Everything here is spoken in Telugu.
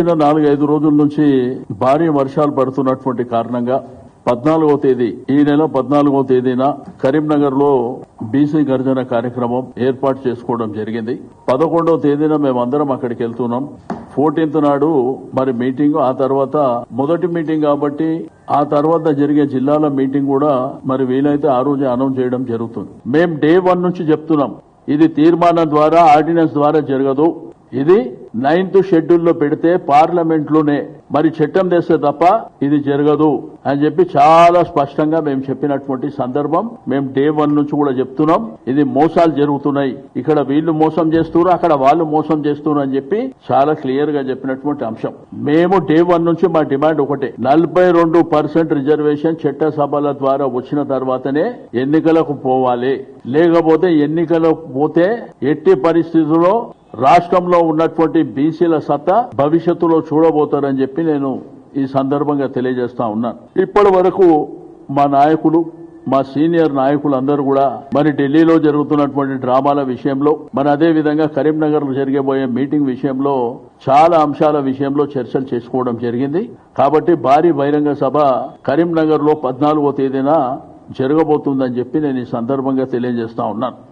గడిచిన నాలుగైదు రోజుల నుంచి భారీ వర్షాలు పడుతున్నటువంటి కారణంగా పద్నాలుగో తేదీ ఈ నెల పద్నాలుగో తేదీన కరీంనగర్లో బీసీ గర్జన కార్యక్రమం ఏర్పాటు చేసుకోవడం జరిగింది. పదకొండవ తేదీన మేమందరం అక్కడికి వెళ్తున్నాం. ఫోర్టీన్త్ నాడు మరి మీటింగ్ ఆ తర్వాత మొదటి మీటింగ్ కాబట్టి ఆ తర్వాత జరిగే జిల్లాల మీటింగ్ కూడా మరి వీలైతే ఆ రోజే అనౌన్స్ చేయడం జరుగుతుంది. మేం డే వన్ నుంచి చెప్తున్నాం. ఇది తీర్మానం ద్వారా ఆర్డినెన్స్ ద్వారా జరగదు. ఇది నైన్త్ షెడ్యూల్లో పెడితే పార్లమెంట్లోనే మరి చట్టం తెస్తే తప్ప ఇది జరగదు అని చెప్పి చాలా స్పష్టంగా మేము చెప్పినటువంటి సందర్భం. మేము డే వన్ నుంచి కూడా చెప్తున్నాం. ఇది మోసాలు జరుగుతున్నాయి. ఇక్కడ వీళ్ళు మోసం చేస్తున్నారు అక్కడ వాళ్ళు మోసం చేస్తున్నారు అని చెప్పి చాలా క్లియర్గా చెప్పినటువంటి అంశం. మేము డే వన్ నుంచి మా డిమాండ్ ఒకటే. నలభై రెండు పర్సెంట్ రిజర్వేషన్ చట్టసభల ద్వారా వచ్చిన తర్వాతనే ఎన్నికలకు పోవాలి. లేకపోతే ఎన్నికలకు పోతే ఎట్టి పరిస్థితుల్లో రాష్ట్రంలో ఉన్నటువంటి బీసీల సత్తా భవిష్యత్తులో చూడబోతారని చెప్పి నేను ఈ సందర్భంగా తెలియజేస్తా ఉన్నాను ఇప్పటి వరకు మా నాయకులు మా సీనియర్ నాయకులందరూ కూడా మరి ఢిల్లీలో జరుగుతున్నటువంటి డ్రామాల విషయంలో మరి అదే విధంగా కరీంనగర్లో జరిగబోయే మీటింగ్ విషయంలో చాలా అంశాల విషయంలో చర్చలు చేసుకోవడం జరిగింది. కాబట్టి భారీ బహిరంగ సభ కరీంనగర్లో పద్నాలుగో తేదీన జరగబోతుందని చెప్పి నేను ఈ సందర్భంగా తెలియజేస్తా ఉన్నాను.